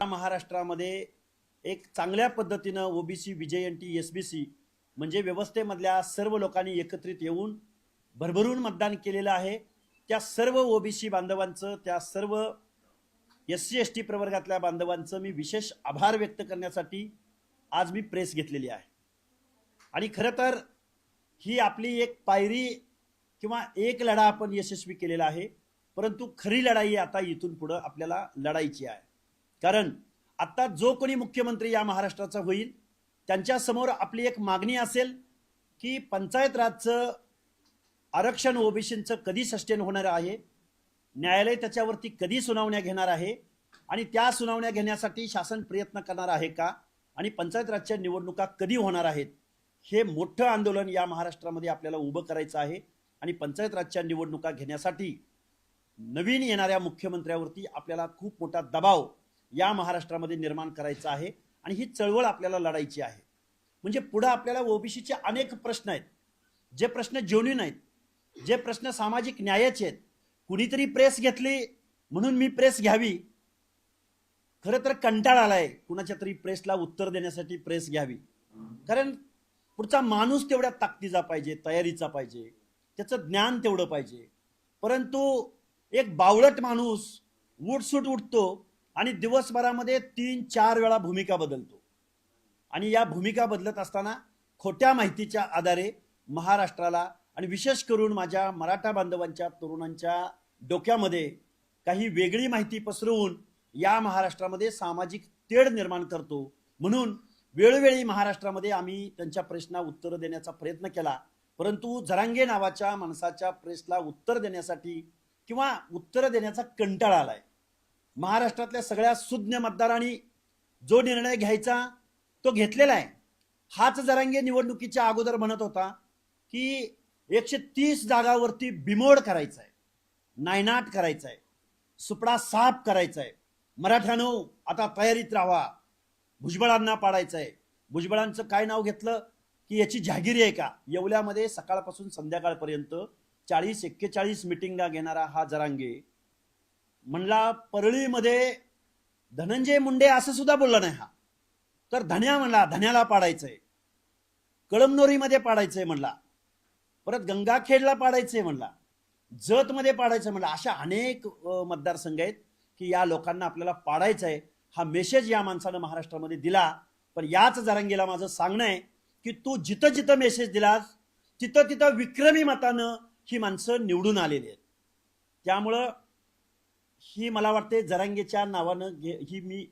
महाराष्ट्रामध्ये एक चांगल्या पद्धतीनं ओबीसी विजयंती एस बी सी म्हणजे व्यवस्थेमधल्या सर्व लोकांनी एकत्रित येऊन भरभरून मतदान केलेलं आहे. त्या सर्व ओबीसी बांधवांचं त्या सर्व एस सी एस टी प्रवर्गातल्या बांधवांचं मी विशेष आभार व्यक्त करण्यासाठी आज मी प्रेस घेतलेली आहे. आणि खरं तर ही आपली एक पायरी किंवा एक लढा आपण यशस्वी केलेला आहे. परंतु खरी लढाई आता इथून पुढं आपल्याला लढायची आहे. कारण आत्ता जो कोणी मुख्यमंत्री या महाराष्ट्राचा होईल त्यांच्यासमोर आपली एक मागणी असेल की पंचायत राजचं आरक्षण ओबीसींचं कधी सस्टेन होणार आहे न्यायालय त्याच्यावरती कधी सुनावण्या घेणार आहे आणि त्या सुनावण्या घेण्यासाठी शासन प्रयत्न करणार आहे का आणि पंचायत राजच्या निवडणुका कधी होणार आहेत हे मोठं आंदोलन या महाराष्ट्रामध्ये आपल्याला उभं करायचं आहे आणि पंचायत राजच्या निवडणुका घेण्यासाठी नवीन येणाऱ्या मुख्यमंत्र्यावरती आपल्याला खूप मोठा दबाव या महाराष्ट्रामध्ये निर्माण करायचं आहे आणि ही चळवळ आपल्याला लढायची आहे. म्हणजे पुढं आपल्याला ओबीसीचे अनेक प्रश्न आहेत. जे प्रश्न जेवणी नाहीत जे प्रश्न सामाजिक न्यायाचे आहेत. कुणीतरी प्रेस घेतली म्हणून मी प्रेस घ्यावी. खरं तर कंटाळा आलाय कुणाच्या तरी प्रेसला उत्तर देण्यासाठी प्रेस घ्यावी. कारण पुढचा माणूस तेवढ्या ताकदीचा पाहिजे तयारीचा पाहिजे. त्याचं ज्ञान तेवढं पाहिजे. परंतु एक बावळट माणूस उठसूट उठतो आणि दिवसभरामध्ये तीन चार वेळा भूमिका बदलतो. आणि या भूमिका बदलत असताना खोट्या माहितीच्या आधारे महाराष्ट्राला आणि विशेष करून माझ्या मराठा बांधवांच्या तरुणांच्या डोक्यामध्ये काही वेगळी माहिती पसरवून या महाराष्ट्रामध्ये सामाजिक तेढ निर्माण करतो. म्हणून वेळोवेळी महाराष्ट्रामध्ये आम्ही त्यांच्या प्रश्ना उत्तरं देण्याचा प्रयत्न केला. परंतु झरांगे नावाच्या माणसाच्या प्रेसला उत्तर देण्यासाठी किंवा उत्तर देण्याचा कंटाळा आलाय. महाराष्ट्रातल्या सगळ्या सुज्ञ मतदारांनी जो निर्णय घ्यायचा तो घेतलेला आहे. हाच जरांगे निवडणुकीच्या अगोदर म्हणत होता की एकशे तीस जागावरती बिमोड करायचा आहे. नायनाट करायचा आहे. सुपडा साफ करायचा आहे. मराठ्यानो आता तयारीत राहा. भुजबळांना पाडायचं आहे. भुजबळांचं काय नाव घेतलं? की याची जहागिरी आहे का? येवल्यामध्ये सकाळपासून संध्याकाळपर्यंत चाळीस एक्केचाळीस मिटिंगा घेणारा हा जरांगे म्हणला परळीमध्ये धनंजय मुंडे असं सुद्धा बोलला नाही हा. तर धन्या म्हणला धन्याला पाडायचंय. कळमनोरीमध्ये पाडायचंय म्हणला. परत गंगाखेडला पाडायचंय म्हणला. जतमध्ये पाडायचं म्हणला. अशा अनेक मतदारसंघ आहेत की या लोकांना आपल्याला पाडायचं आहे हा मेसेज या माणसानं महाराष्ट्रामध्ये दिला. पण याच जरांगीला माझं सांगणं आहे की तू जिथं जिथं मेसेज दिलास तिथं तिथं विक्रमी मतानं ही माणसं निवडून आलेली आहेत. त्यामुळं ही मला वाटते जरांगेच्या नावानं घे ही मी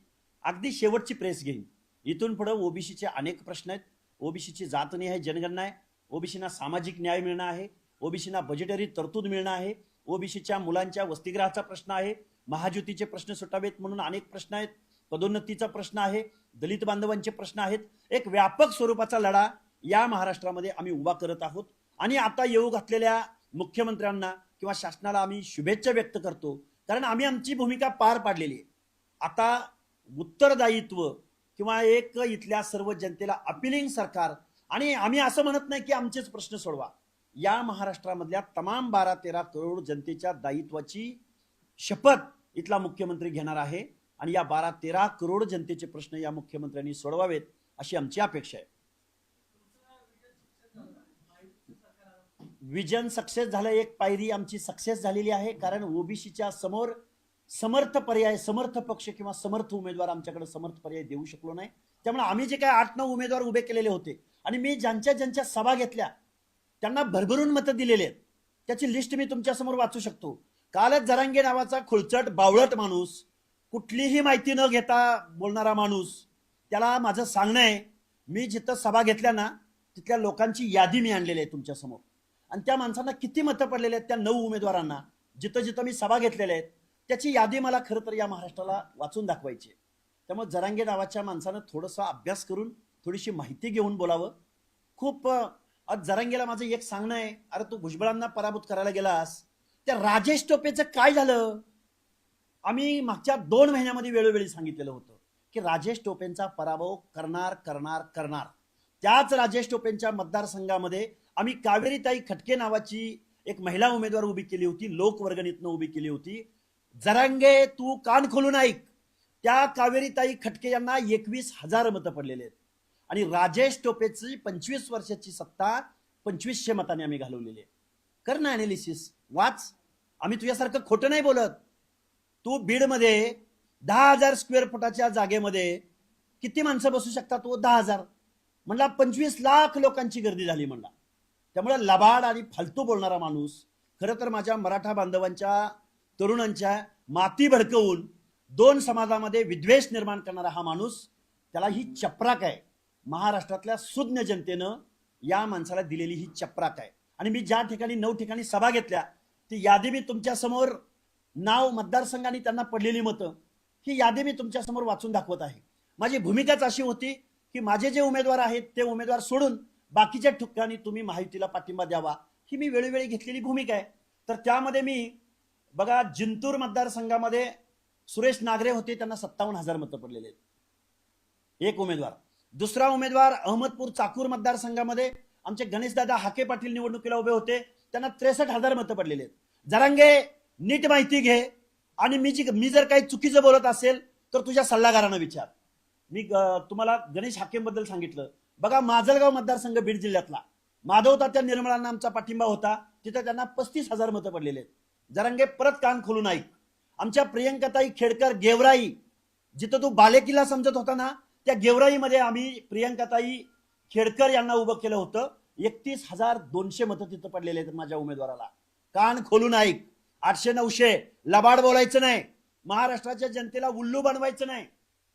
अगदी शेवटची प्रेस घेईन. इथून पुढं ओबीसीचे अनेक प्रश्न आहेत. ओबीसीची आहे जनगणना आहे. ओबीसीना सामाजिक न्याय मिळणं आहे. ओबीसीना बजेटरी तरतूद मिळणं आहे. ओबीसीच्या मुलांच्या वसतिगृहाचा प्रश्न आहे. महाज्योतीचे प्रश्न सुटावेत म्हणून अनेक प्रश्न आहेत. पदोन्नतीचा प्रश्न आहे. दलित बांधवांचे प्रश्न आहेत. एक व्यापक स्वरूपाचा लढा या महाराष्ट्रामध्ये आम्ही उभा करत आहोत. आणि आता येऊ घातलेल्या मुख्यमंत्र्यांना किंवा शासनाला आम्ही शुभेच्छा व्यक्त करतो. कारण आम्ही आमची भूमिका पार पाडलेली आहे. आता उत्तरदायित्व किंवा एक इथल्या सर्व जनतेला अपिलिंग सरकार आणि आम्ही असं म्हणत नाही की आमचेच प्रश्न सोडवा. या महाराष्ट्रामधल्या तमाम बारा तेरा करोड जनतेच्या दायित्वाची शपथ इथला मुख्यमंत्री घेणार आहे आणि या बारा तेरा करोड जनतेचे प्रश्न या मुख्यमंत्र्यांनी सोडवावेत अशी आमची अपेक्षा आहे. विजन सक्सेस झालं एक पायरी आमची सक्सेस झालेली आहे. कारण ओबीसीच्या समोर समर्थ पर्याय समर्थ पक्ष किंवा समर्थ उमेदवार आमच्याकडे समर्थ पर्याय देऊ शकलो नाही. त्यामुळे आम्ही जे काय आठ नऊ उमेदवार उभे केलेले होते आणि मी ज्यांच्या ज्यांच्या सभा घेतल्या त्यांना भरभरून मतं दिलेली आहेत. त्याची लिस्ट मी तुमच्यासमोर वाचू शकतो. कालच जरांगे नावाचा खुळचट बावळट माणूस कुठलीही माहिती न घेता बोलणारा माणूस त्याला माझं सांगणं आहे मी जिथं सभा घेतल्या ना तिथल्या लोकांची यादी मी आणलेली आहे तुमच्यासमोर. आणि त्या माणसांना किती मतं पडलेले आहेत त्या नऊ उमेदवारांना? जिथं जिथं मी सभा घेतलेल्या आहेत त्याची यादी मला खरं तर या महाराष्ट्राला वाचून दाखवायची आहे. त्यामुळे जरांगे नावाच्या माणसानं थोडासा अभ्यास करून थोडीशी माहिती घेऊन बोलावं. खूप आज जरांगेला माझं एक सांगणं आहे अरे तू भुजबळांना पराभूत करायला गेलास. त्या राजेश टोपेचं काय झालं? आम्ही मागच्या दोन महिन्यामध्ये वेळोवेळी सांगितलेलं होतं की राजेश टोपेंचा पराभव करणार करणार करणार. त्याच राजेश टोपेंच्या मतदारसंघामध्ये आम्ही कावेरीताई खटके नावाची एक महिला उमेदवार उभी केली होती लोकवर्गणीतनं उभी केली होती. जरांगे तू कान खोलून ऐक. त्या कावेरीताई खटके यांना एकवीस हजार मतं पडलेले आहेत. आणि राजेश टोपेची पंचवीस वर्षाची सत्ता पंचवीसशे मताने आम्ही घालवलेली आहे. कर ना अनालिसिस वाच. आम्ही तुझ्यासारखं खोटं नाही बोलत. तू बीडमध्ये दहा हजार स्क्वेअर फुटाच्या जागेमध्ये किती माणसं बसू शकतात तो दहा हजार. म्हणला पंचवीस लाख लोकांची गर्दी झाली म्हणला. त्यामुळे लबाड आणि फालतू बोलणारा माणूस खरं तर माझ्या मराठा बांधवांच्या तरुणांच्या माती भडकवून दोन समाजामध्ये विद्वेष निर्माण करणारा हा माणूस त्याला ही चपराक आहे. महाराष्ट्रातल्या सुज्ञ जनतेनं या माणसाला दिलेली ही चपराक आहे. आणि मी ज्या ठिकाणी नऊ ठिकाणी सभा घेतल्या ती यादी मी तुमच्यासमोर नाव मतदारसंघाने त्यांना पडलेली मतं ही यादी मी तुमच्यासमोर वाचून दाखवत आहे. माझी भूमिकाच अशी होती की माझे जे उमेदवार आहेत ते उमेदवार सोडून बाकीच्या ठिकाणी तुम्ही माहितीला पाठिंबा द्यावा. ही मी वेळोवेळी घेतलेली भूमिका आहे. तर त्यामध्ये मी बघा जिंतूर मतदारसंघामध्ये सुरेश नागरे होते त्यांना सत्तावन्न हजार मतं पडलेले आहेत. एक उमेदवार. दुसरा उमेदवार अहमदपूर चाकूर मतदारसंघामध्ये आमचे गणेशदादा हाके पाटील निवडणुकीला उभे होते त्यांना त्रेसष्ट हजार मतं पडलेले आहेत. जरांगे नीट माहिती घे. आणि मी जी मी जर काही चुकीचं बोलत असेल तर तुझ्या सल्लागारानं विचार. मी तुम्हाला गणेश हाकेंबद्दल सांगितलं. बघा माजलगाव मतदारसंघ बीड जिल्ह्यातला. माधव तात्या निर्मळांना आमचा पाठिंबा होता. तिथं त्यांना पस्तीस हजार मतं पडलेले आहेत. जरांगे परत कान खोलून ऐक. आमच्या प्रियंकाताई खेडकर गेवराई जिथं तू बालेकिल्ला समजत होता ना त्या गेवराईमध्ये आम्ही प्रियंकाताई खेडकर यांना उभं केलं होतं. एकतीस हजार दोनशे मतं तिथं पडलेले आहेत माझ्या उमेदवाराला. कान खोलून ऐक. आठशे नऊशे. लबाड बोलायचं नाही. महाराष्ट्राच्या जनतेला उल्लू बनवायचं नाही.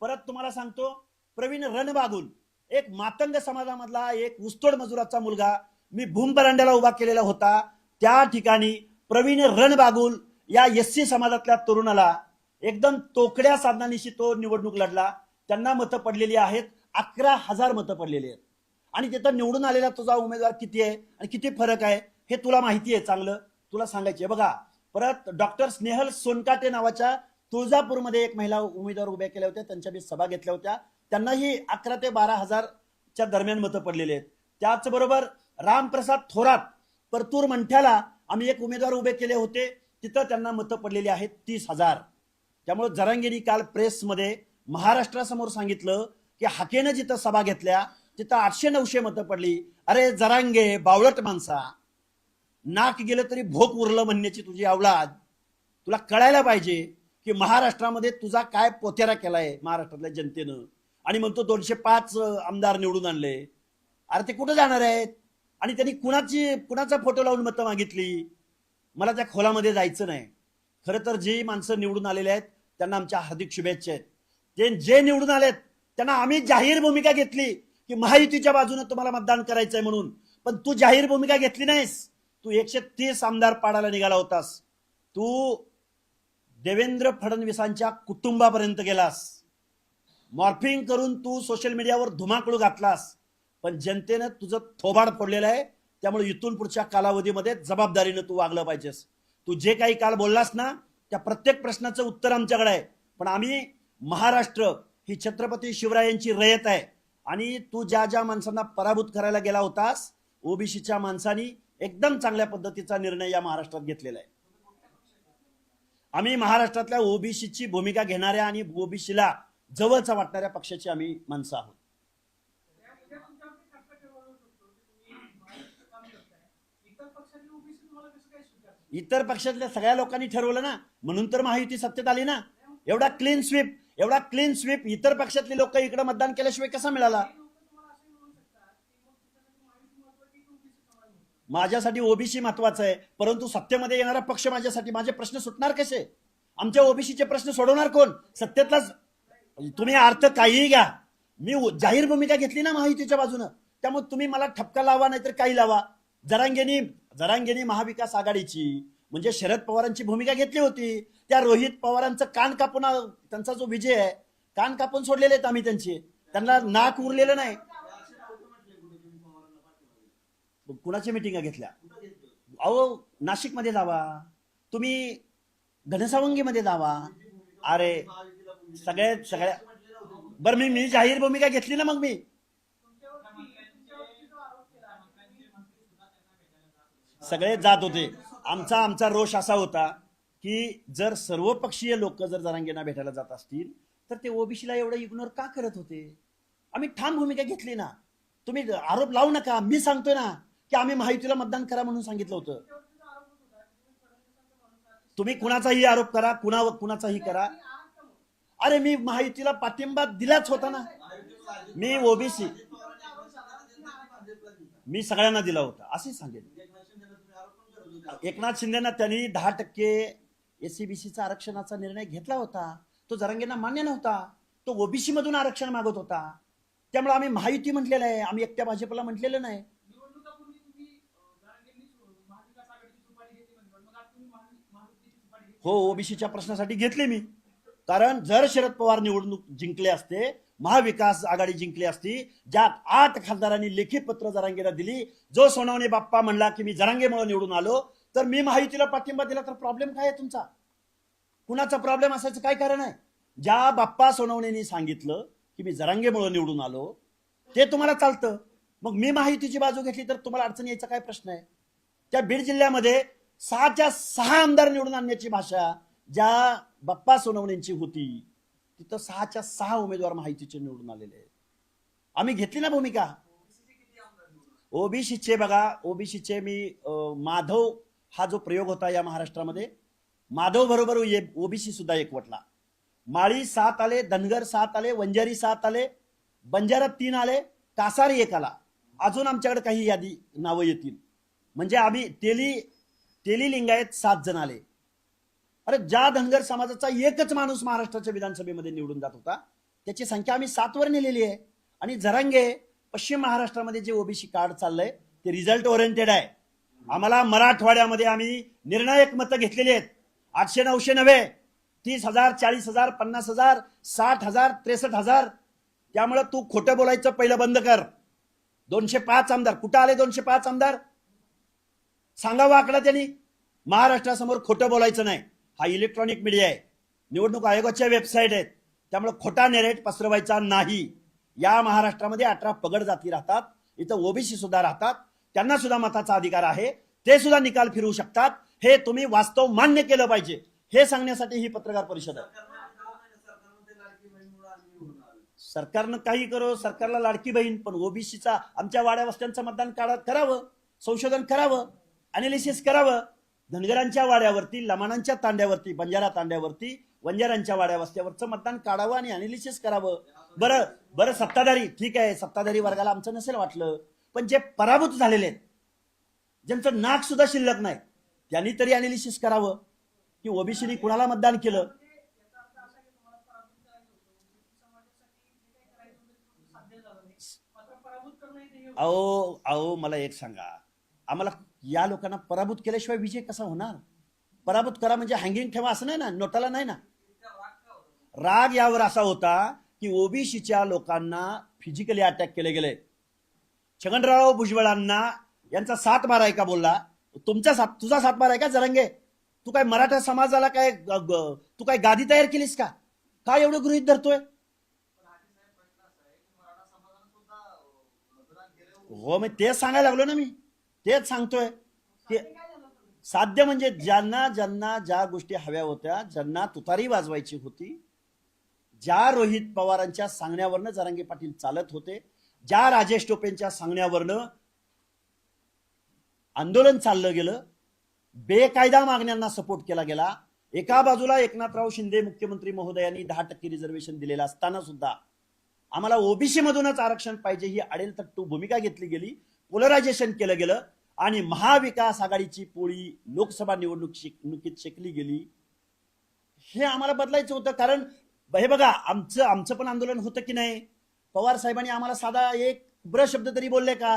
परत तुम्हाला सांगतो प्रवीण रणबागून एक मातंग समाजामधला एक उस्तोड मजुराचा मुलगा मी भूमपरांड्याला उभा केलेला होता. त्या ठिकाणी प्रवीण रणबागुल या एस सी समाजातल्या तरुणाला एकदम तोकड्या साधनानिशी तो निवडणूक लढला. त्यांना मतं पडलेली आहेत. अकरा हजार मतं पडलेली आहेत. आणि तिथं निवडून आलेला तुझा उमेदवार किती आहे आणि किती फरक आहे हे तुला माहिती आहे चांगलं. तुला सांगायचे बघा परत डॉक्टर स्नेहल सोनकाटे नावाच्या तुळजापूरमध्ये एक महिला उमेदवार उभ्या केल्या होत्या. त्यांच्या मी सभा घेतल्या होत्या. त्यांनाही अकरा ते बारा हजारच्या दरम्यान मतं पडलेली आहेत. त्याचबरोबर रामप्रसाद थोरात परतूर मंठ्याला आम्ही एक उमेदवार उभे केले होते तिथं त्यांना मतं पडलेली आहेत तीस हजार. त्यामुळे जरांगेनी काल प्रेसमध्ये महाराष्ट्रासमोर सांगितलं की हाकेनं जिथं सभा घेतल्या तिथं आठशे नऊशे मतं पडली. अरे जरांगे बावळट माणसा. नाक गेलं तरी भोक उरलं म्हणण्याची तुझी अवलाद तुला कळायला पाहिजे की महाराष्ट्रामध्ये तुझा काय पोतेरा केलाय महाराष्ट्रातल्या जनतेनं. आणि म्हणतो दोनशे पाच आमदार निवडून आणले. अरे ते कुठं जाणार आहेत? आणि त्यांनी कुणाची कुणाचा फोटो लावून मतं मागितली? मला त्या खोलामध्ये जायचं नाही. खरं तर जी माणसं निवडून आलेले आहेत त्यांना आमच्या हार्दिक शुभेच्छा आहेत. ते जे निवडून आलेत त्यांना आम्ही जाहीर भूमिका घेतली की महायुतीच्या बाजूने तुम्हाला मतदान करायचंय म्हणून. पण तू जाहीर भूमिका घेतली नाहीस. तू एकशे तीस आमदार पाडायला निघाला होतास. तू देवेंद्र फडणवीसांच्या कुटुंबापर्यंत गेलास. मॉर्फिंग करून तू सोशल मीडियावर धुमाकूळ घातलास पण जनतेनं तुझं थोबाड फोडलेलं आहे त्यामुळे इथून पुढच्या कालावधीमध्ये जबाबदारीनं तू वागलं पाहिजेस. तू जे काही काल बोललास ना त्या प्रत्येक प्रश्नाचं उत्तर आमच्याकडे आहे. पण आम्ही महाराष्ट्र ही छत्रपती शिवरायांची रयत आहे. आणि तू ज्या ज्या माणसांना पराभूत करायला गेला होतास ओबीसीच्या माणसांनी एकदम चांगल्या पद्धतीचा निर्णय या महाराष्ट्रात घेतलेला आहे. आम्ही महाराष्ट्रातल्या ओबीसीची भूमिका घेणाऱ्या आणि ओबीसीला जवळचा वाटणाऱ्या पक्षाची आम्ही माणसं आहोत. इतर पक्षातल्या सगळ्या लोकांनी ठरवलं ना म्हणून तर महायुती सत्तेत आली ना. एवढा क्लीन स्वीप एवढा क्लीन स्वीप इतर पक्षातले लोक इकडे मतदान केल्याशिवाय कसा मिळाला? ओबीसी महत्त्वाचा माझ्यासाठी ओबीसी महत्वाचं आहे परंतु सत्तेमध्ये येणारा पक्ष माझ्यासाठी माझे प्रश्न सुटणार कसे? आमच्या ओबीसीचे प्रश्न सोडवणार कोण? सत्तेतलाच तुम्ही अर्थ काहीही घ्या. मी जाहीर भूमिका घेतली ना महायुतीच्या बाजूनं. त्यामुळे तुम्ही मला ठपका लावा नाहीतर काही लावा. जरांगेनी जरांगेनी महाविकास आघाडीची म्हणजे शरद पवारांची भूमिका घेतली होती. त्या रोहित पवारांचं कान कापून त्यांचा जो विजय आहे कान कापून सोडलेले आहेत आम्ही त्यांचे. त्यांना नाक उरलेलं नाही. कुणाच्या मिटिंगा घेतल्या? अहो नाशिकमध्ये जावा. तुम्ही घनसावंगीमध्ये जावा. अरे सगळ्या सगळ्या बरं मी मी जाहीर भूमिका घेतली ना मग मी? सगळे जात होते. आमचा आमचा रोष असा होता की जर सर्वपक्षीय लोक जर जरांगेंना भेटायला जात असतील तर ते ओबीसीला एवढं इग्नोर का करत होते? आम्ही ठाम भूमिका घेतली ना. तुम्ही आरोप लावू नका. मी सांगतोय ना की आम्ही महायुतीला मतदान करा म्हणून सांगितलं होतं. तुम्ही तुम्ही कुणाचाही आरोप करा कुणा कुणाचाही करा तुम्ही आहात का मग? अरे मी महायुतीला पाठिंबा दिलाच होता ना. मी ओबीसी मी सगळ्यांना दिला होता. असे सांगेल एकनाथ शिंदेना त्यांनी दहा टक्के एसीबीसीचा आरक्षणाचा निर्णय घेतला होता. तो जरांगेंना मान्य नव्हता. तो ओबीसी मधून आरक्षण मागत होता. त्यामुळे आम्ही महायुती म्हटलेलं आहे. आम्ही एकट्या भाजपला म्हटलेलं नाही. हो ओबीसीच्या प्रश्नासाठी घेतले मी. कारण जर शरद पवार निवडणूक जिंकले असते महाविकास आघाडी जिंकली असती ज्यात आठ खासदारांनी लेखी पत्र जरांगेला दिली जो सोनवणे बाप्पा म्हणला की मी जरांगेमुळे निवडून आलो तर मी महायुतीला पाठिंबा दिला तर प्रॉब्लेम काय आहे तुमचा? कुणाचा प्रॉब्लेम असायचं काय कारण आहे? ज्या बाप्पा सोनवणेनी सांगितलं की मी जरांगेमुळे निवडून आलो ते तुम्हाला चालतं. मग मी महायुतीची बाजू घेतली तर तुम्हाला अडचण यायचा काय प्रश्न आहे? त्या बीड जिल्ह्यामध्ये सहाच्या सहा आमदार निवडून आणण्याची भाषा ज्या बाप्पा सोनवणेंची होती. तिथं सहाच्या सहा उमेदवार माहितीचे निवडून आलेले आहेत. आम्ही घेतली ना भूमिका? ओबीसीचे बघा. ओबीसीचे मी माधव हा जो प्रयोग होता या महाराष्ट्रामध्ये माधव बरोबर ओबीसी सुद्धा एकवटला. माळी सात आले धनगर सात आले वंजारी सात आले बंजारा तीन आले कासारी एक आला. अजून आमच्याकडे काही यादी नावं येतील. म्हणजे आम्ही तेली तेली लिंगायत सात जण आले. अरे ज्या धनगर समाजाचा एकच माणूस महाराष्ट्राच्या विधानसभेमध्ये निवडून जात होता त्याची संख्या आम्ही सातवर नेलेली आहे. आणि जरांगे पश्चिम महाराष्ट्रामध्ये जे ओबीसी कार्ड चाललंय ते रिझल्ट ओरिएंटेड आहे. आम्हाला मराठवाड्यामध्ये आम्ही निर्णायक मतं घेतलेली आहेत. आठशे नऊशे नव्हे तीस हजार चाळीस हजार पन्नास हजार साठ हजार त्रेसष्ट हजार. त्यामुळं तू खोटं बोलायचं पहिलं बंद कर. दोनशे पाच आमदार. कुठं आले दोनशे पाच आमदार? सांगावा आकडा त्यांनी. महाराष्ट्रासमोर खोटं बोलायचं नाही. हा इलेक्ट्रॉनिक मीडिया आहे. निवडणूक आयोगाच्या वेबसाईट आहेत. त्यामुळे खोटा नेरेट पसरवायचा नाही. या महाराष्ट्रामध्ये अठरा पगड जाती राहतात. इथं ओबीसी सुद्धा राहतात. त्यांना सुद्धा मताचा अधिकार आहे. ते सुद्धा निकाल फिरवू शकतात. हे तुम्ही वास्तव मान्य केलं पाहिजे. हे सांगण्यासाठी ही पत्रकार परिषद आहे. सरकारनं काही करो सरकारला लाडकी बहीण पण ओबीसीचा आमच्या वाड्या वस्त्यांचं मतदान काढा करावं. संशोधन करावं. अनालिसिस करावं. धनगरांच्या वाड्यावरती लमाणांच्या तांड्यावरती बंजारा तांड्यावरती वंजारांच्या वाड्या वस्त्यावरचं मतदान काढावं आणि अनालिसिस करावं. बरं बरं सत्ताधारी ठीक आहे सत्ताधारी वर्गाला आमचं नसेल वाटलं पण जे पराभूत झालेले आहेत ज्यांचं नाक सुद्धा शिल्लक नाही त्यांनी तरी अनालिसिस करावं. की ओबीसीनी कुणाला मतदान केलं? अहो अहो मला एक सांगा. आम्हाला या लोकांना पराभूत केल्याशिवाय विजय कसा होणार? पराभूत करा म्हणजे हँगिंग ठेवा असं नाही ना? नोटाला नाही ना? राग यावर असा होता की ओबीसीच्या लोकांना फिजिकली अटॅक केले गेले. छगनराव भुजबळांना यांचा सात मारा आहे का बोलला? तुमचा सात तुझा सात मारा आहे का जरंगे? तू काय मराठा समाजाला काय तू काय गादी तयार केलीस का? काय एवढं गृहित धरतोय? हो मी तेच सांगायला लागलो ना मी. तेच सांगतोय की साध्य म्हणजे ज्यांना ज्यांना ज्या गोष्टी हव्या होत्या ज्यांना तुतारी वाजवायची होती ज्या रोहित पवारांच्या सांगण्यावरनं जरांगे पाटील चालत होते ज्या राजेश टोपेंच्या सांगण्यावरनं आंदोलन चाललं गेलं बेकायदा मागण्यांना सपोर्ट केला गेला. एका बाजूला एकनाथराव शिंदे मुख्यमंत्री महोदयांनी दहा टक्के रिझर्वेशन दिलेलं असताना सुद्धा आम्हाला ओबीसी मधूनच आरक्षण पाहिजे ही आडेल तट्टू भूमिका घेतली गेली. पोलरायझेशन केलं गेलं. आणि महाविकास आघाडीची पोळी लोकसभा निवडणूक निवडणुकीत शेकली गेली. हे आम्हाला बदलायचं होतं कारण हे बघा आमचं आमचं पण आंदोलन होतं की नाही? पवार साहेबांनी आम्हाला साधा एक ब्र शब्द तरी बोलले का?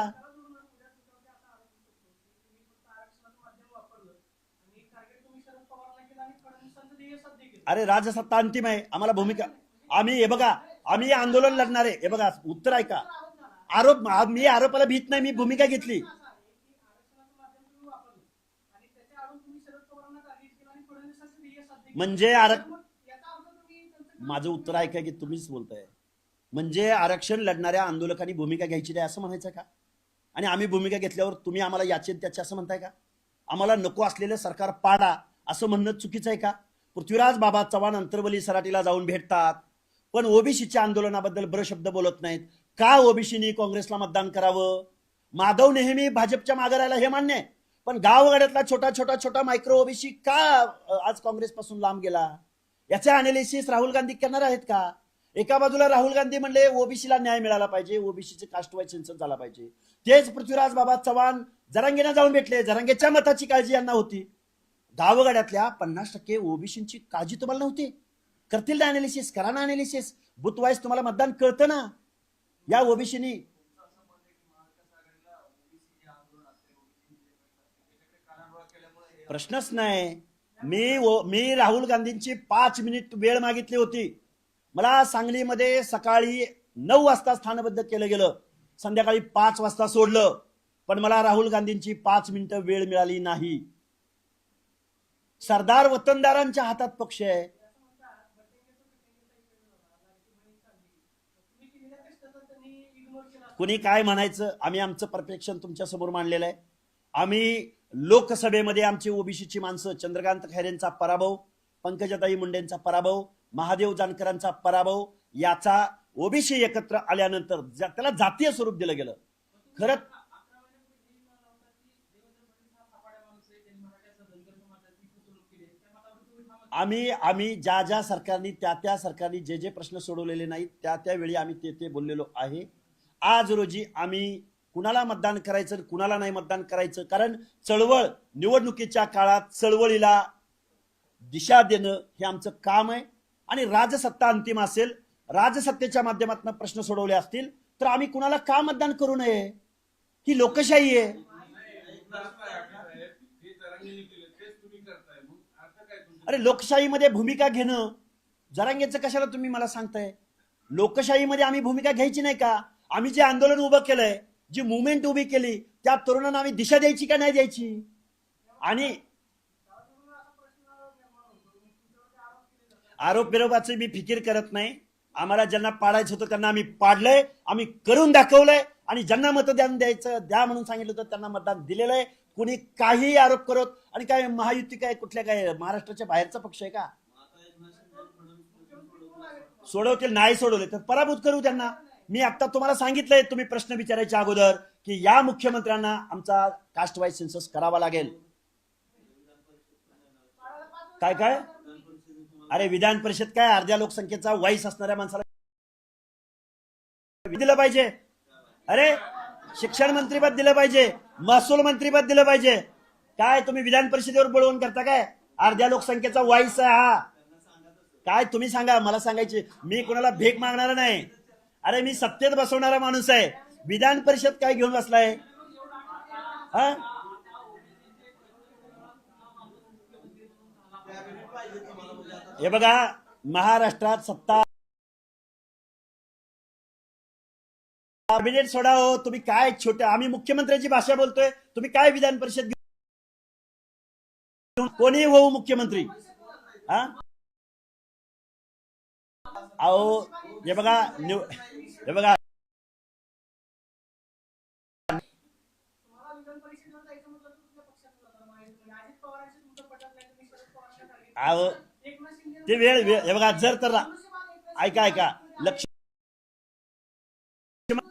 अरे राजसत्ता अंतिम आहे. आम्हाला भूमिका आम्ही हे बघा आम्ही आंदोलन लढणार. आहे हे बघा उत्तर ऐका. आरोप मी आरोपाला भीत नाही मी भूमिका घेतली असं आहे की आरक्षणाचं माध्यम तुम्ही वापरलं आणि त्याच्या आडून तुम्ही शरद पवारांना टार्गेट केलं आणि फडणवीसांचं ध्येय साध्य केलं म्हणजे आर- माझं उत्तर ऐका की तुम्हीच बोलताय? म्हणजे आरक्षण लढणाऱ्या आंदोलकांनी भूमिका घ्यायची नाही असं म्हणायचं का? आणि आम्ही भूमिका घेतल्यावर तुम्ही आम्हाला याचे त्याचे असं म्हणताय का? आम्हाला नको असलेलं सरकार पाडा असं म्हणणं चुकीचं आहे का? पृथ्वीराज बाबा चव्हाण अंतरवली सराटीला जाऊन भेटतात पण ओबीसीच्या आंदोलनाबद्दल बरं शब्द बोलत नाहीत. का ओबीसीनी काँग्रेसला मतदान करावं? माधव नेहमी भाजपच्या मागे राहिला हे मान्य आहे. पण गावगाड्यातला छोटा छोटा छोटा मायक्रो ओबीसी का आज काँग्रेसपासून लांब गेला? याचे अनालिसिस राहुल गांधी करणार आहेत का? एका बाजूला राहुल गांधी म्हणले ओबीसीला न्याय मिळाला पाहिजे ओबीसीचे कास्ट वाईज झाला पाहिजे. तेच पृथ्वीराज बाबा चव्हाण जरांगेना जाऊन भेटले. जरांगेच्या मताची काळजी यांना होती. गावगाड्यातल्या पन्नास टक्के ओबीसीची काळजी तुम्हाला नव्हती. करतील ना अनालिसिस करा ना अनालिसिस बुथवाईज तुम्हाला मतदान कळतं ना. या ओबीसीनी प्रश्नच नाही. मी मी राहुल गांधींची पाच मिनिट वेळ मागितली होती. मला सांगलीमध्ये सकाळी नऊ वाजता स्थानबद्ध केलं गेलं. संध्याकाळी पाच वाजता सोडलं. पण मला राहुल गांधींची पाच मिनिटं वेळ मिळाली नाही. सरदार वतनदारांच्या हातात पक्ष आहे. कुणी काय म्हणायचं? आम्ही आमचं परफेक्शन तुमच्यासमोर मांडलेलं आहे. आम्ही लोकसभेमध्ये आमची ओबीसीची माणसं चंद्रकांत खैरेंचा पराभव पंकजाताई मुंडेंचा पराभव महादेव जानकरांचा पराभव याचा ओबीसी एकत्र आल्यानंतर त्याला जातीय स्वरूप दिलं गेलं. खरं आम्ही आम्ही ज्या ज्या सरकारनी त्या त्या सरकारनी जे जे प्रश्न सोडवलेले नाहीत त्या त्यावेळी आम्ही ते ते बोललेलो आहे. आज रोजी आम्ही कुणाला मतदान करायचं कुणाला नाही मतदान करायचं? कारण चळवळ निवडणुकीच्या काळात चळवळीला दिशा देणं हे आमचं काम आहे. आणि राजसत्ता अंतिम असेल राजसत्तेच्या माध्यमातून प्रश्न सोडवले असतील तर आम्ही कुणाला का मतदान करू नये? ही लोकशाही आहे. अरे लोकशाहीमध्ये भूमिका घेणं जरांगेचं कशाला तुम्ही मला सांगताय? लोकशाहीमध्ये आम्ही भूमिका घ्यायची नाही का? आम्ही जे आंदोलन उभं केलंय जी मुवमेंट उभी केली त्या तरुणांना आम्ही दिशा द्यायची का नाही द्यायची? आणि आरोप विरोधाचे मी फिकीर करत नाही. आम्हाला ज्यांना पाडायचं होतं त्यांना आम्ही पाडलंय आम्ही करून दाखवलंय आणि ज्यांना मतदान द्यायचं द्या म्हणून सांगितलं होतं त्यांना मतदान दिलेलं आहे. कुणी काही आरोप करत आणि काय महायुती काय कुठल्या काय महाराष्ट्राच्या बाहेरचा पक्ष आहे का? सोडवतील नाही सोडवले तर पराभूत करू त्यांना. मी आता तुम्हाला सांगितलंय तुम्ही प्रश्न विचारायच्या अगोदर की या मुख्यमंत्र्यांना आमचा कास्ट वाईज सेन्सस करावा लागेल. काय काय? अरे विधान परिषद काय? अर्ध्या लोकसंख्येचा वाईस असणाऱ्या माणसाला दिलं पाहिजे. अरे शिक्षण मंत्रीपद दिलं पाहिजे महसूल मंत्रीपद दिलं पाहिजे. काय तुम्ही विधान परिषदेवर बोलवून करता काय? अर्ध्या लोकसंख्येचा वाईस आहे हा. काय तुम्ही सांगा मला सांगायचे मी कोणाला भेक मागणार नाही. अरे मी सत्तेत बसवणारा माणूस आहे. विधान परिषद काय घेऊन बसलाय? हा? हे बघा महाराष्ट्रात सत्ता कॅबिनेट सोडा हो. तुम्ही काय छोटे आम्ही मुख्यमंत्र्यांची भाषा बोलतोय. तुम्ही काय विधान परिषद कोणी होऊ मुख्यमंत्री. हा? अहो हे बघा हे बघा. अहो ते वेळ वेळ हे बघा जर तर ऐका ऐका. लक्ष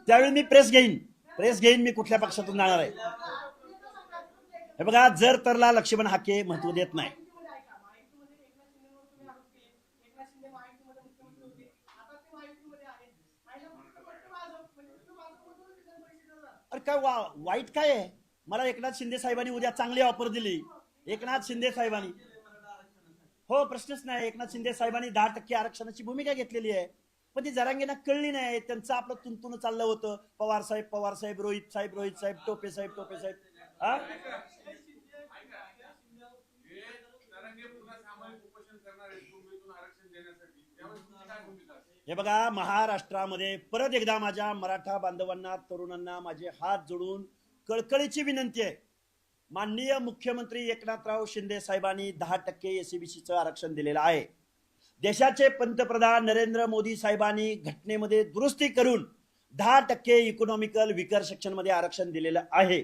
त्यावेळी मी प्रेस घेईन. प्रेस घेईन मी कुठल्या पक्षातून जाणार आहे. हे बघा जर तरला लक्ष्मण हाके महत्त्व देत नाही महायुतीमध्ये ऐका, महायुतीमध्ये एकनाथ शिंदेवर तुम्ही आरोप केले. एकनाथ शिंदे महायुतीमध्ये मुख्यमंत्री होते. आता ते महायुतीमध्ये आहेत. राहिलं फक्त फक्त भाजप. म्हणजे तुम्ही भाजपमधूनच विधान परिषदेला जा. अरे काय वा वाईट काय आहे? मला एकनाथ शिंदे साहेबांनी उद्या चांगली ऑफर दिली. एकनाथ शिंदे साहेबांनी. हो प्रश्नच नाही. एकनाथ शिंदे साहेबांनी दहा टक्के आरक्षणाची भूमिका घेतलेली आहे. पण ती जरांगेना कळली नाही. त्यांचं आपलं तुंतून चाललं होतं. पवार साहेब पवार साहेब रोहित साहेब रोहित साहेब टोपे साहेब टोपे साहेब. हा? हे बघा महाराष्ट्रामध्ये परत एकदा माझ्या मराठा बांधवांना तरुणांना माझे हात जोडून कळकळीची विनंती आहे. माननीय मुख्यमंत्री एकनाथराव शिंदे साहेबांनी दहा टक्के एसीबीसीचं आरक्षण दिलेलं आहे. देशाचे पंतप्रधान नरेंद्र मोदी साहेबांनी घटनेमध्ये दुरुस्ती करून दहा टक्के इकॉनॉमिकल विकर सेक्शनमध्ये आरक्षण दिलेलं आहे.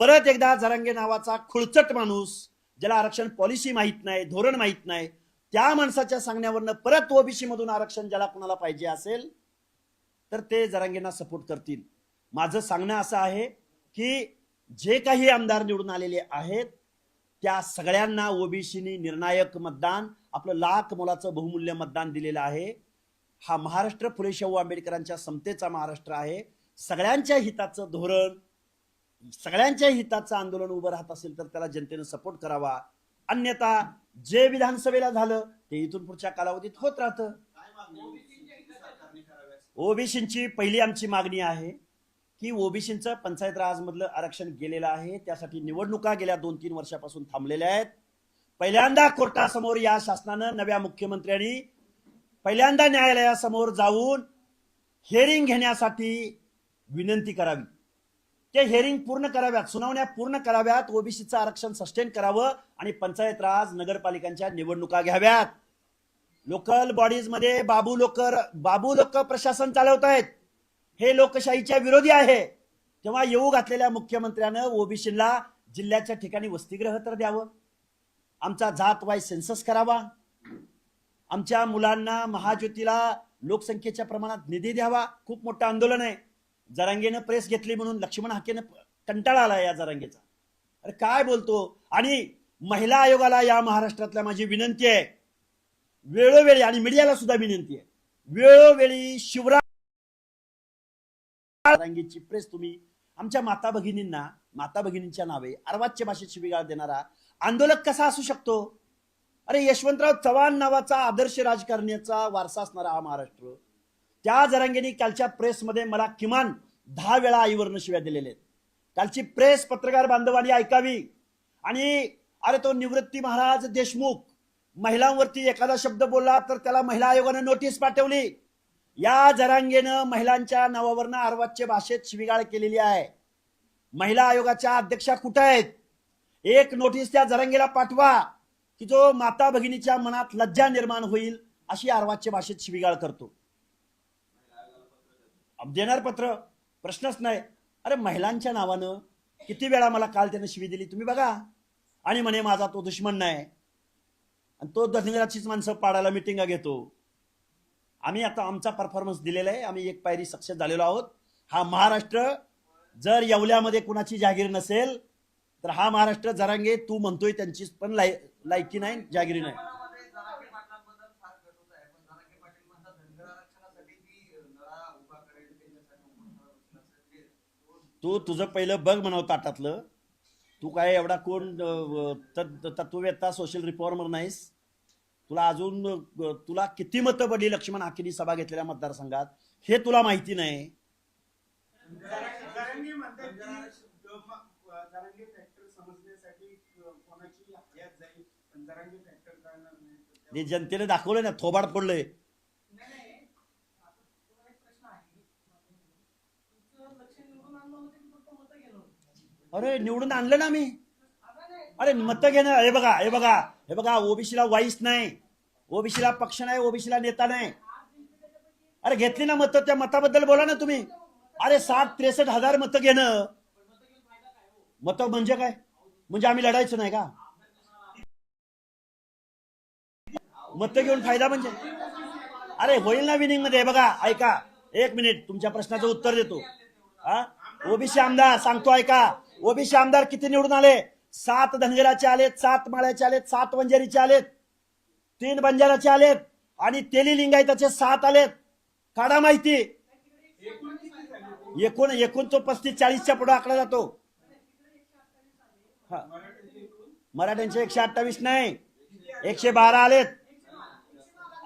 परत एकदा जरंगे नावाचा खुळचट माणूस ज्याला आरक्षण पॉलिसी माहीत नाही धोरण माहीत नाही त्या माणसाच्या सांगण्यावरनं परत ओबीसी मधून आरक्षण ज्याला कुणाला पाहिजे असेल तर ते जरांगेंना सपोर्ट करतील. माझं सांगणं असं आहे की जे काही आमदार निवडून आलेले आहेत त्या सगळ्यांना ओबीसीनी निर्णायक मतदान आपलं लाख मोलाचं बहुमूल्य मतदान दिलेलं आहे. हा महाराष्ट्र फुले शाहू आंबेडकरांच्या समतेचा महाराष्ट्र आहे. सगळ्यांच्या हिताचं धोरण सगळ्यांच्या हिताचं आंदोलन उभं राहत असेल तर त्याला जनतेनं सपोर्ट करावा. अन्यथा जे विधानसभेला झालं ते इथून पुढच्या कालावधीत होत राहतं. ओबीसींची पहिली आमची मागणी आहे की ओबीसींचं पंचायत राज मधलं आरक्षण गेलेलं आहे त्यासाठी निवडणुका गेल्या दोन तीन वर्षापासून थांबलेल्या आहेत. पहिल्यांदा कोर्टासमोर या शासनानं नव्या मुख्यमंत्र्यांनी पहिल्यांदा न्यायालयासमोर जाऊन हेअरिंग घेण्यासाठी विनंती करावी. ते हेअरिंग पूर्ण कराव्यात सुनावण्या पूर्ण कराव्यात. ओबीसीचं आरक्षण सस्टेन करावं आणि पंचायत राज नगरपालिकांच्या निवडणुका घ्याव्यात. लोकल बॉडीजमध्ये बाबू लोक बाबू लोक प्रशासन चालवत आहेत हे लोकशाहीच्या विरोधी आहे. तेव्हा येऊ घातलेल्या मुख्यमंत्र्यानं ओबीसीला जिल्ह्याच्या ठिकाणी वसतिग्रह तर द्यावं. आमचा जात वाय सेन्सस करावा. आमच्या मुलांना महाज्योतीला लोकसंख्येच्या प्रमाणात निधी द्यावा. खूप मोठं आंदोलन आहे. जरांगेनं प्रेस घेतली म्हणून लक्ष्मण हाकेनं कंटाळा आला या जरांगेचा. अरे काय बोलतो? आणि महिला आयोगाला या महाराष्ट्रातल्या माझी विनंती आहे. वेळोवेळी आणि मीडियाला सुद्धा विनंती आहे. वेळोवेळी शिवराज जरांगेची प्रेस तुम्ही आमच्या माता भगिनींना माता भगिनींच्या नावे अर्वाच्य भाषेत शिबिगाळ देणारा आंदोलक कसा असू शकतो? अरे यशवंतराव चव्हाण नावाचा आदर्श राजकारण्याचा वारसा असणारा हा महाराष्ट्र. त्या जरांगेनी कालच्या प्रेसमध्ये मला किमान दहा वेळा आईवरनं शिव्या दिलेल्या आहेत. कालची प्रेस पत्रकार बांधवांनी ऐकावी. आणि अरे तो निवृत्ती महाराज देशमुख महिलांवरती एखादा शब्द बोलला तर त्याला महिला आयोगानं नोटीस पाठवली. या जरांगेनं महिलांच्या नावावरनं अर्वाच्य भाषेत शिविगाळ केलेली आहे. महिला आयोगाच्या अध्यक्षा कुठं आहेत? एक नोटीस त्या जरांगेला पाठवा की जो माता भगिनीच्या मनात लज्जा निर्माण होईल अशी अर्वाच्य भाषेत शिविगाळ करतो. देणार पत्र? प्रश्नच नाही. अरे महिलांच्या नावानं किती वेळा मला काल त्यानं शिवी दिली? तुम्ही बघा. आणि म्हणे माझा तो दुश्मन नाही. आणि तो धनगराचीच माणसं पाडायला मिटिंगा घेतो. आम्ही आता आमचा परफॉर्मन्स दिलेला आहे. आम्ही एक पायरी सक्सेस झालेलो आहोत. हा महाराष्ट्र जर येवल्यामध्ये कुणाची जागीर नसेल तर हा महाराष्ट्र जरांगे तू म्हणतोय त्यांची पण लाय लायकी नाही जागिरी नाही मनामध्ये जरांगे पाटलांबद्दल फार गटूच आहे पण जरांगे पाटील म्हणतात धनगर आरक्षणासाठी मी नळा उभा करेल त्यांच्यासाठी उपोषणाला बसेल असं ते तू तुझं पहिलं बघ म्हणावं ताटातलं. तू काय एवढा कोण तत्ववेत्ता सोशल रिफॉर्मर नाहीस. तुला अजून तुला किती मतं पडली लक्ष्मण हाकेनी सभा घेतलेल्या मतदारसंघात? हे तुला माहिती नाही. जरांगे म्हणतात की अ, म- अ, जरांगे फॅक्टर समजण्यासाठी अ, कोणाची हयात जाईल पण जरांगे फॅक्टर कळणार नाही तर त्या- ते जनतेने दाखवलंय ना थोबाड पडलंय नाही, नाही. आता तुम्हाला एक प्रश्न आहे. तुमचं लक्ष निवडून आणलं होतं की फक्त मतं घेणं होतं? अरे निवडून आणलं ना मी. अरे मतं घेणार हे बघा हे बघा हे बघा ओबीसीला वाईस नाही. ओबीसीला पक्ष नाही ओबीसीला नेता नाही. अरे घेतली ना मतं त्या मताबद्दल बोला ना तुम्ही. अरे सात त्रेसष्ट हजार मतं घेणं. मतं म्हणजे काय? म्हणजे आम्ही लढायचं नाही का? मतं घेऊन फायदा म्हणजे? अरे होईल ना विनिंगमध्ये. हे बघा ऐका. एक मिनिट तुमच्या प्रश्नाचं उत्तर देतो. हा? ओबीसी आमदार सांगतो ऐका. ओबीसी आमदार किती निवडून आले? सात धनगराचे आलेत सात माळ्याचे आलेत सात वंजारीचे आलेत तीन बंजाराचे आलेत आणि तेली लिंगायताचे सात आलेत. काढा माहिती. एकूण एकूण तो पस्तीस चाळीसच्या पुढे आकडा जातो. हा. मराठ्यांचे एकशे अठ्ठावीस नाही एकशे बारा आलेत.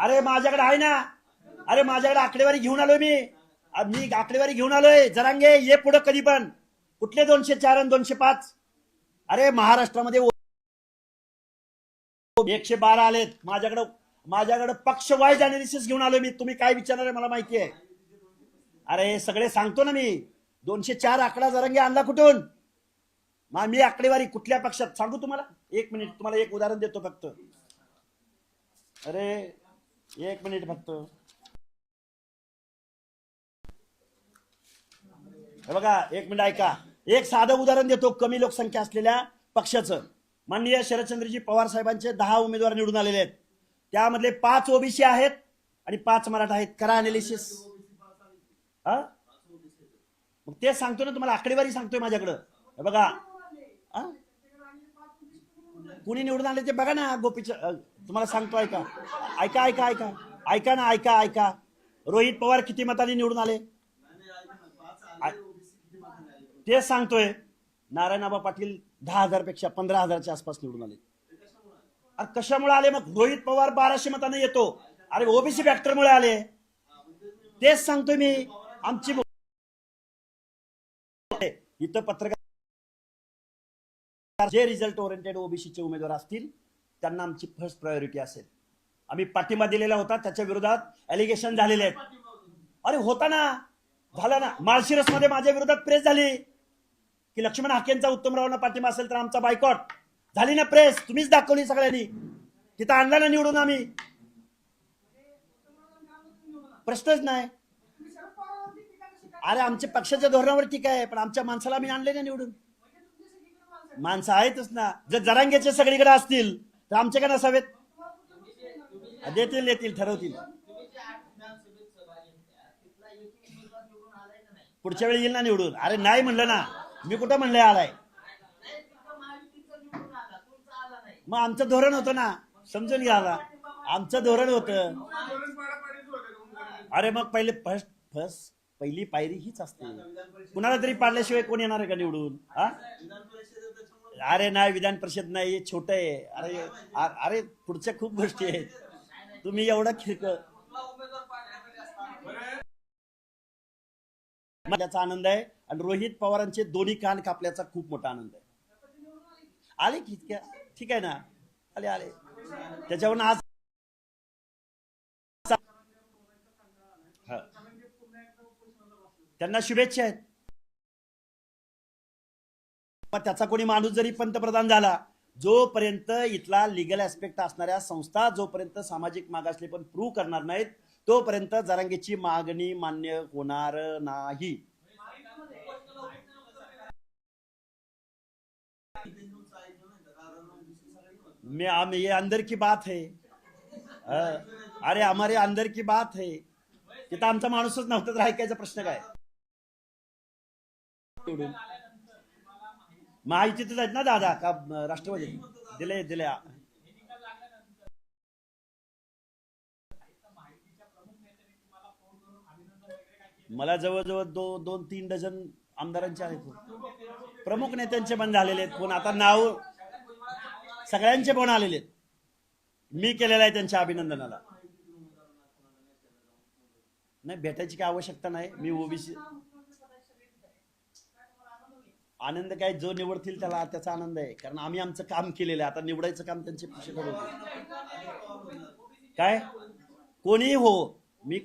अरे माझ्याकडे आहे ना. अरे माझ्याकडे आकडेवारी घेऊन आलोय मी. मी आकडेवारी घेऊन आलोय. जरांगे ये पुढं कधी पण. कुठले दोनशे चार आणि दोनशे पाच? अरे महाराष्ट्रामध्ये एकशे बारा आलेत. माझ्याकडे माझ्याकडे पक्ष वाईज अनालिसिस घेऊन आलो मी. तुम्ही काय विचारणार आहे मला माहिती आहे. अरे सगळे सांगतो ना मी. दोनशे चार आकडा जरांगे आणला कुठून? मा मी आकडेवारी कुठल्या पक्षात? सांगू तुम्हाला? एक मिनिट तुम्हाला एक उदाहरण देतो फक्त. अरे एक मिनिट फक्त. हे बघा एक मिनिट ऐका. एक साधं उदाहरण देतो. कमी लोकसंख्या असलेल्या पक्षाचं. माननीय शरदचंद्रजी पवार साहेबांचे दहा उमेदवार निवडून आलेले आहेत. त्यामधले पाच ओबीसी आहेत आणि पाच मराठा आहेत. करा अनालिसिस मग ते सांगतो ना तुम्हाला. आकडेवारी सांगतोय माझ्याकडं. हे बघा. कुणी निवडून आले ते बघा ना गोपीच तुम्हाला सांगतो ऐका. ऐका ऐका ऐका. ऐका ना ऐका ऐका. रोहित पवार किती मतांनी निवडून आले? तेच सांगतोय नारायणाबा पाटील दहा हजारपेक्षा पंधरा हजारच्या आसपास निवडून आले. अरे कशामुळे आले? मग रोहित पवार बाराशे मताने येतो. अरे ओबीसी फॅक्टरमुळे आले. तेच सांगतोय मी. आमची इथं पत्रकार जे रिझल्ट ओरिएंटेड ओबीसीचे उमेदवार असतील त्यांना आमची फर्स्ट प्रायोरिटी असेल. आम्ही पाठिंबा दिलेला होता त्याच्या विरोधात एलिगेशन झालेले आहेत. अरे होता ना. झालं ना. माळशिरसमध्ये माझ्या विरोधात प्रेस झाली. की लक्ष्मण हाकेंचा उत्तमरावांना पाठिंबा असेल तर आमचा बायकॉट. झाली ना प्रेस? तुम्हीच दाखवली सगळ्यांनी. तिथं आणला ना निवडून आम्ही. प्रश्नच नाही. अरे आमच्या पक्षाच्या धोरणावर ठीक आहे पण आमच्या माणसाला आम्ही आणले ना निवडून. माणसं आहेतच ना. जर जरांगेचे सगळीकडे असतील तर आमचे का नसावेत? देतील येतील ठरवतील. पुढच्या वेळी येईल ना निवडून? अरे नाही म्हणलं ना. मी कुठं म्हणले आलाय? मग आमचं धोरण होतं ना समजून घ्या आमचं धोरण होतं. अरे मग पहिले फर्स्ट फर्स्ट पहिली पायरी हीच असते. कुणाला तरी पाडल्याशिवाय कोण येणार आहे का निवडून? हा? अरे नाही विधान परिषद नाही हे छोट आहे. अरे अरे पुढच्या खूप गोष्टी आहेत. तुम्ही एवढं खिरक. कुठला त्याचा आनंद आहे. आणि रोहित पवारांचे दोन्ही कान कापल्याचा खूप मोठा आनंद आहे. आले की ठीक आहे ना? आले आले. त्याच्यावरून आज त्यांना शुभेच्छा आहेत. त्याचा कोणी माणूस जरी पंतप्रधान झाला जोपर्यंत इथला लिगल ऍस्पेक्ट असणाऱ्या संस्था जोपर्यंत सामाजिक मागासले पण प्रूव्ह करणार नाहीत तोपर्यंत जरांगीची मागणी मान्य होणार नाही. मैं ये अंदर की बात है। अरे हमारे अंदर की बात है। तिथं आमचा माणूसच नव्हता तर ऐकायचा प्रश्न काय? निवडून. महायुतीतच आहेत ना दादा? का राष्ट्रवादी? दिले दिले. मला जवळजवळ दो दोन तीन डझन आमदारांचे आहेत. फोन. प्रमुख नेत्यांचे पण झालेले आहेत. फोन आता नाव सगळ्यांचे पण आलेले आहेत. मी केलेला आहे त्यांच्या अभिनंदनाला. नाही भेटायची काय आवश्यकता नाही. मी ओबीसी आनंद काय जो निवडतील त्याला त्याचा आनंद आहे. कारण आम्ही आमचं काम केलेलं आहे. आता निवडायचं काम त्यांचे पक्ष काय? कोणीही हो. मी